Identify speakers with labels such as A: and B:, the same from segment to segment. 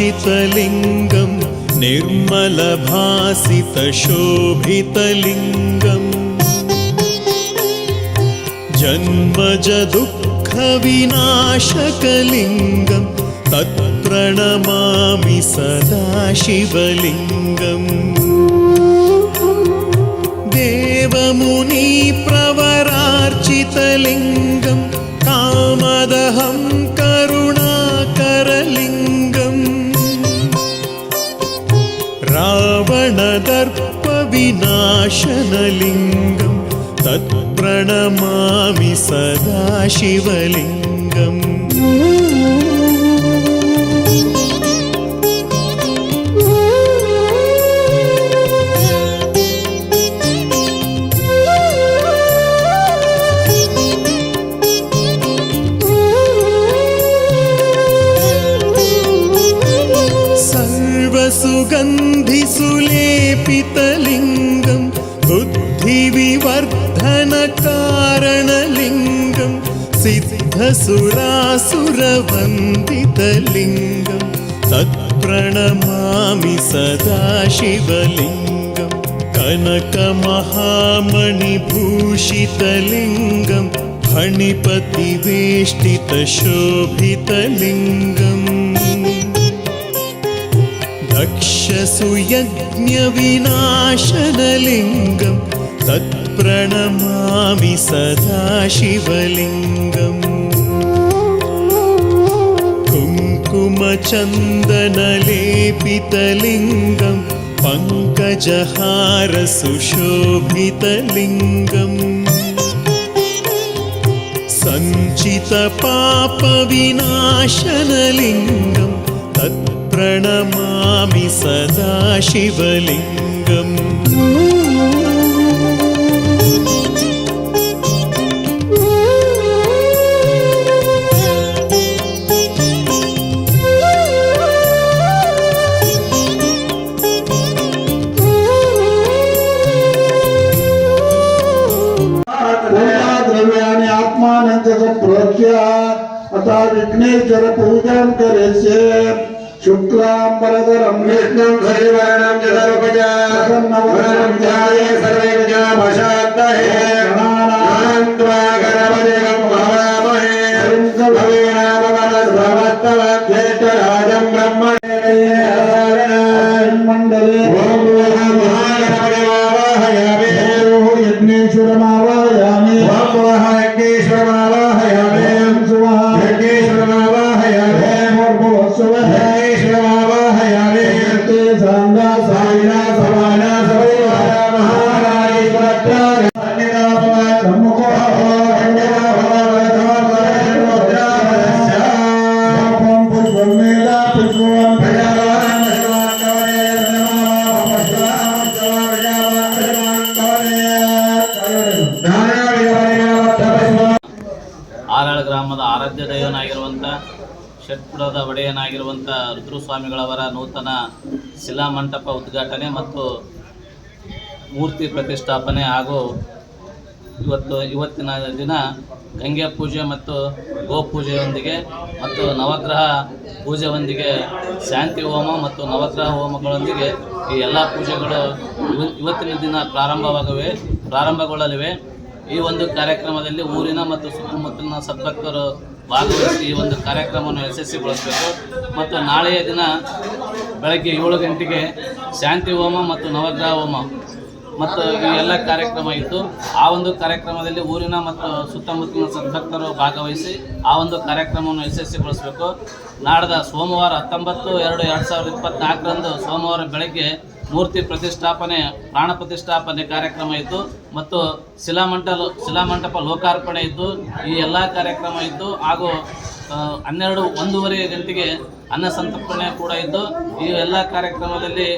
A: मुरारिसुरार्चितलिङ्गं निर्मलभासितशोभितलिङ्गम्। जन्मजदुःखविनाशकलिङ्गं तत्प्रणमामि सदा शिवलिङ्गम् സദാശനലിംഗം തത്പ്രണമാമി സദാശിവലിംഗം. സർവസുഗന്ധി സുലേപിത बुद्धिविवर्धनकारणलिङ्गं सिद्धसुरासुरवन्दितलिङ्गं तत्प्रणमामि सदा शिवलिङ्गं कनकमहामणिभूषितलिङ्गं फणिपतिवेष्टितशोभितलिङ्गम् दक्षसुयज्ञविनाशनलिङ्गं तत्प्रणमामि सदा शिवलिङ्गम्। कुङ्कुमचन्दनलेपितलिङ्गं पङ्कजहारसुशोभितलिङ्गम्। सञ्चितपापविनाशनलिङ्गं प्रणमामि सदा शिवलिङ्गम्
B: आत्मानंद प्रोज्य विघ्नेश्वर पूजा
C: करे शुक्लाम्बरधरम्
B: विष्णुम् सजीवानाम् सर्वे विजा भाषान्तहे
D: ಆರಾಳ ಗ್ರಾಮದ ಆರಾಧ್ಯ ದೈವನಾಗಿರುವಂಥ ಷಟ್ಪುರದ ಒಡೆಯನಾಗಿರುವಂಥ ರುದ್ರಸ್ವಾಮಿಗಳವರ ನೂತನ ಶಿಲಾಮಂಟಪ ಉದ್ಘಾಟನೆ ಮತ್ತು ಮೂರ್ತಿ ಪ್ರತಿಷ್ಠಾಪನೆ ಹಾಗೂ ಇವತ್ತು ಇವತ್ತಿನ ದಿನ ಗಂಗೆ ಪೂಜೆ ಮತ್ತು ಗೋಪೂಜೆಯೊಂದಿಗೆ ಮತ್ತು ನವಗ್ರಹ ಪೂಜೆಯೊಂದಿಗೆ ಶಾಂತಿ ಹೋಮ ಮತ್ತು ನವಗ್ರಹ ಹೋಮಗಳೊಂದಿಗೆ ಈ ಎಲ್ಲ ಪೂಜೆಗಳು ಇವ- ಇವತ್ತಿನ ದಿನ ಪ್ರಾರಂಭವಾಗವೆ, ಪ್ರಾರಂಭಗೊಳ್ಳಲಿವೆ. ಈ ಒಂದು ಕಾರ್ಯಕ್ರಮದಲ್ಲಿ ಊರಿನ ಮತ್ತು ಸುತ್ತಮುತ್ತಲಿನ ಸದ್ಭಕ್ತರು ಭಾಗವಹಿಸಿ ಈ ಒಂದು ಕಾರ್ಯಕ್ರಮವನ್ನು ಯಶಸ್ವಿಗೊಳಿಸಬೇಕು ಮತ್ತು ನಾಳೆಯ ದಿನ ಬೆಳಗ್ಗೆ ಏಳು ಗಂಟೆಗೆ ಶಾಂತಿ ಹೋಮ ಮತ್ತು ನವಗ್ರಹ ಹೋಮ ಮತ್ತು ಈ ಎಲ್ಲ ಕಾರ್ಯಕ್ರಮ ಇತ್ತು. ಆ ಒಂದು ಕಾರ್ಯಕ್ರಮದಲ್ಲಿ ಊರಿನ ಮತ್ತು ಸುತ್ತಮುತ್ತಲಿನ ಸದ್ಭಕ್ತರು ಭಾಗವಹಿಸಿ ಆ ಒಂದು ಕಾರ್ಯಕ್ರಮವನ್ನು ಯಶಸ್ವಿಗೊಳಿಸಬೇಕು ನಾಡ್ದ ಸೋಮವಾರ ಹತ್ತೊಂಬತ್ತು ಎರಡು ಎರಡು ಸಾವಿರದ ಇಪ್ಪತ್ನಾಲ್ಕರಂದು ಸೋಮವಾರ ಬೆಳಗ್ಗೆ ಮೂರ್ತಿ ಪ್ರತಿಷ್ಠಾಪನೆ, ಪ್ರಾಣ ಪ್ರತಿಷ್ಠಾಪನೆ ಕಾರ್ಯಕ್ರಮ ಇತ್ತು ಮತ್ತು ಶಿಲಾಮಂಟಲ ಶಿಲಾಮಂಟಪ ಲೋಕಾರ್ಪಣೆ ಇತ್ತು ಈ ಎಲ್ಲ ಕಾರ್ಯಕ್ರಮ ಇತ್ತು ಹಾಗೂ ಹನ್ನೆರಡು, ಒಂದೂವರೆ ಗಂಟೆಗೆ ಅನ್ನ ಸಂತರ್ಪಣೆ ಕೂಡ ಇದ್ದು, ಈ ಎಲ್ಲ ಕಾರ್ಯಕ್ರಮದಲ್ಲಿ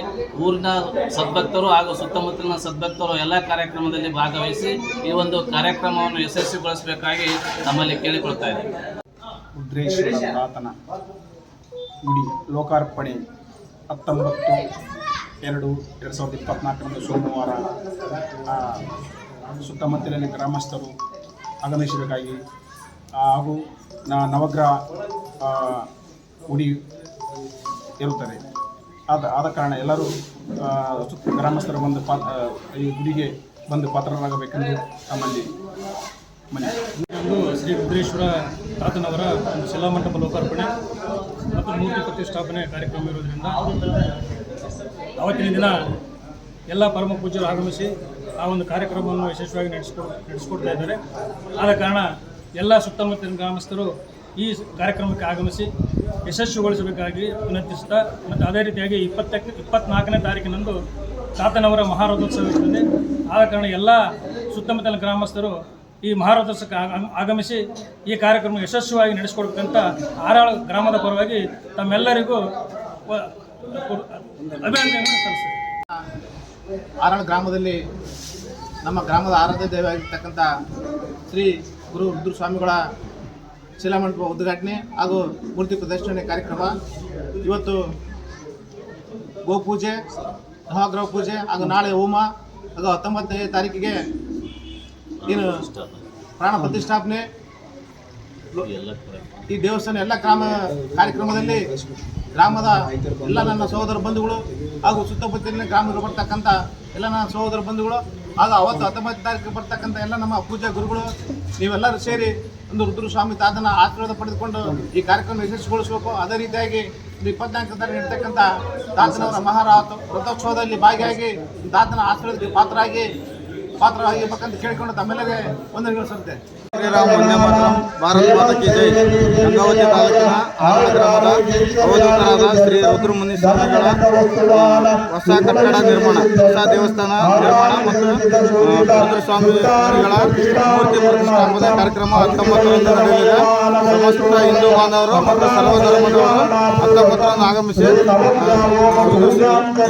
D: ಊರಿನ ಸದ್ಭಕ್ತರು ಹಾಗೂ ಸುತ್ತಮುತ್ತಲಿನ ಸದ್ಭಕ್ತರು ಎಲ್ಲ ಕಾರ್ಯಕ್ರಮದಲ್ಲಿ ಭಾಗವಹಿಸಿ, ಈ ಒಂದು ಕಾರ್ಯಕ್ರಮವನ್ನು ಯಶಸ್ವಿಗೊಳಿಸಬೇಕಾಗಿ ನಮ್ಮಲ್ಲಿ ಕೇಳಿಕೊಳ್ತಾ ಇದ್ದೀವಿ
E: ಲೋಕಾರ್ಪಣೆ ಹತ್ತೊಂಬತ್ತು ಎರಡು ಎರಡು ಸಾವಿರದ ಇಪ್ಪತ್ನಾಲ್ಕರಂದು ಸೋಮವಾರ ಸುತ್ತಮುತ್ತಲಿನ ಗ್ರಾಮಸ್ಥರು ಆಗಮಿಸಬೇಕಾಗಿ ಹಾಗೂ ನವಗ್ರಹ ಉಡಿ ಇರುತ್ತದೆ ಆದ ಆದ ಕಾರಣ ಎಲ್ಲರೂ ಗ್ರಾಮಸ್ಥರು ಬಂದು ಪಾ ಈ ಗುಡಿಗೆ ಬಂದು ಪಾತ್ರರಾಗಬೇಕೆಂದು ತಮ್ಮಲ್ಲಿ
F: ಮನೆ ಶ್ರೀ ರುದ್ರೇಶ್ವರ ತಾತನವರ ಒಂದು ಶಿಲಾಮಂಟಪ ಲೋಕಾರ್ಪಣೆ ಮತ್ತು ಮೂರ್ತಿ ಪ್ರತಿಷ್ಠಾಪನೆ ಕಾರ್ಯಕ್ರಮ ಇರೋದ್ರಿಂದ ಅವತ್ತಿನ ದಿನ ಎಲ್ಲ ಪರಮ ಪೂಜ್ಯರು ಆಗಮಿಸಿ ಆ ಒಂದು ಕಾರ್ಯಕ್ರಮವನ್ನು ಯಶಸ್ವಿಯಾಗಿ ನಡೆಸ್ಕೊ ನಡೆಸ್ಕೊಡ್ತಾ ಇದ್ದಾರೆ. ಆದ ಕಾರಣ ಎಲ್ಲ ಸುತ್ತಮುತ್ತಲಿನ ಗ್ರಾಮಸ್ಥರು ಈ ಕಾರ್ಯಕ್ರಮಕ್ಕೆ ಆಗಮಿಸಿ ಯಶಸ್ವಿಗೊಳಿಸಬೇಕಾಗಿ ವಿನಂತಿಸುತ್ತಾ ಮತ್ತು ಅದೇ ರೀತಿಯಾಗಿ ಇಪ್ಪತ್ತಕ್ಕೆ ಇಪ್ಪತ್ನಾಲ್ಕನೇ ತಾರೀಕಿನಂದು ತಾತನವರ ಮಹಾರಥೋತ್ಸವ ಇರ್ತದೆ. ಆದ ಕಾರಣ ಎಲ್ಲ ಸುತ್ತಮುತ್ತಲಿನ ಗ್ರಾಮಸ್ಥರು ಈ ಮಹಾರಥೋತ್ಸವಕ್ಕೆ ಆಗ- ಆಗಮಿಸಿ ಈ ಕಾರ್ಯಕ್ರಮ ಯಶಸ್ವಿಯಾಗಿ ನಡೆಸಿಕೊಡ್ಬೇಕಂತ ಆರಾಳ ಗ್ರಾಮದ ಪರವಾಗಿ ತಮ್ಮೆಲ್ಲರಿಗೂ
G: ಆರಣ ಗ್ರಾಮದಲ್ಲಿ ನಮ್ಮ ಗ್ರಾಮದ ಆರಾಧ್ಯ ದೈವವಾಗಿರ್ತಕ್ಕಂಥ ಶ್ರೀ ಗುರು ರುದ್ರ ಸ್ವಾಮಿಗಳ ಶಿಲಾಮಂಟಪ ಉದ್ಘಾಟನೆ ಹಾಗೂ ಮೂರ್ತಿ ಪ್ರದರ್ಶನೆ ಕಾರ್ಯಕ್ರಮ. ಇವತ್ತು ಗೋಪೂಜೆ ನವಗ್ರಹ ಪೂಜೆ ಹಾಗೂ ನಾಳೆ ಹೋಮ ಹಾಗೂ ಹತ್ತೊಂಬತ್ತನೇ ತಾರೀಕಿಗೆ ಏನು ಪ್ರಾಣ ಪ್ರತಿಷ್ಠಾಪನೆ. ಈ ದೇವಸ್ಥಾನ ಎಲ್ಲ ಗ್ರಾಮ ಕಾರ್ಯಕ್ರಮದಲ್ಲಿ ಗ್ರಾಮದ ಎಲ್ಲ ನನ್ನ ಸಹೋದರ ಬಂಧುಗಳು ಹಾಗೂ ಸುತ್ತಮುತ್ತಲಿನ ಗ್ರಾಮಗಳು ಬರ್ತಕ್ಕಂಥ ಎಲ್ಲ ನನ್ನ ಸಹೋದರ ಬಂಧುಗಳು ಹಾಗೂ ಅವತ್ತು ಹತ್ತೊಂಬತ್ತು ತಾರೀಕು ಬರ್ತಕ್ಕಂಥ ಎಲ್ಲ ನಮ್ಮ ಪೂಜಾ ಗುರುಗಳು, ನೀವೆಲ್ಲರೂ ಸೇರಿ ಒಂದು ರುದ್ರಸ್ವಾಮಿ ತಾತನ ಆಶೀರ್ವಾದ ಪಡೆದುಕೊಂಡು ಈ ಕಾರ್ಯಕ್ರಮ ಯಶಸ್ವಿಗೊಳಿಸಬೇಕು. ಅದೇ ರೀತಿಯಾಗಿ ಇಪ್ಪತ್ನಾಲ್ಕು ತಾರೀಕು ನಡೀತಕ್ಕಂಥ ತಾತನವರ ಮಹಾರಾತ ರಥೋತ್ಸವದಲ್ಲಿ ಭಾಗಿಯಾಗಿ ತಾತನ ಆಶೀರ್ವಾದಕ್ಕೆ ಪಾತ್ರರಾಗಿ ಪಾತ್ರರಾಗಿರ್ಬೇಕಂತ ಕೇಳಿಕೊಂಡು ತಮ್ಮೆಲ್ಲದೆ ವಂದನೆಗಳು
H: ಗ್ರಾಮದ ಶ್ರೀ ರುದ್ರಮುನಿ ಸ್ವಾಮಿಗಳ ಹೊಸ ಕಟ್ಟಡ ನಿರ್ಮಾಣ, ಹೊಸ ದೇವಸ್ಥಾನ ನಿರ್ಮಾಣ ಮತ್ತು ಸ್ವಾಮಿಗಳ ಮೂರ್ತಿ ಪ್ರತಿಷ್ಠಾಪನೆ ಕಾರ್ಯಕ್ರಮ ಹತ್ತೊಂಬತ್ತು ನಡೆಯಲಿದೆ. ಸಮಸ್ತ ಹಿಂದೂ ಬಾಂಧವರು ಮತ್ತು ಸರ್ವ ಧರ್ಮದವರು ಹತ್ತೊಂಬತ್ತರಂದು ಆಗಮಿಸಿ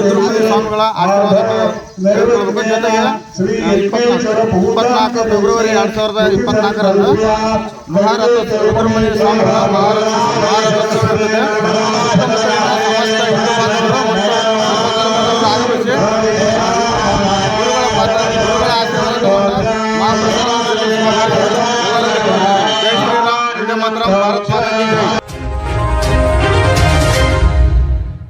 H: ರುದ್ರಮುನಿ ಸ್ವಾಮಿಗಳ ಆಶೀರ್ವಾದ ಇಪ್ಪತ್ನಾಲ್ಕು. ಫೆಬ್ರವರಿ ಎರಡು ಸಾವಿರದ ಇಪ್ಪತ್ನಾಲ್ಕರಂದು ಮಹಾರಥ ಸುಬ್ರಹ್ಮಣ್ಯ ಸ್ವಾಮಿ ಮಹಾರಥ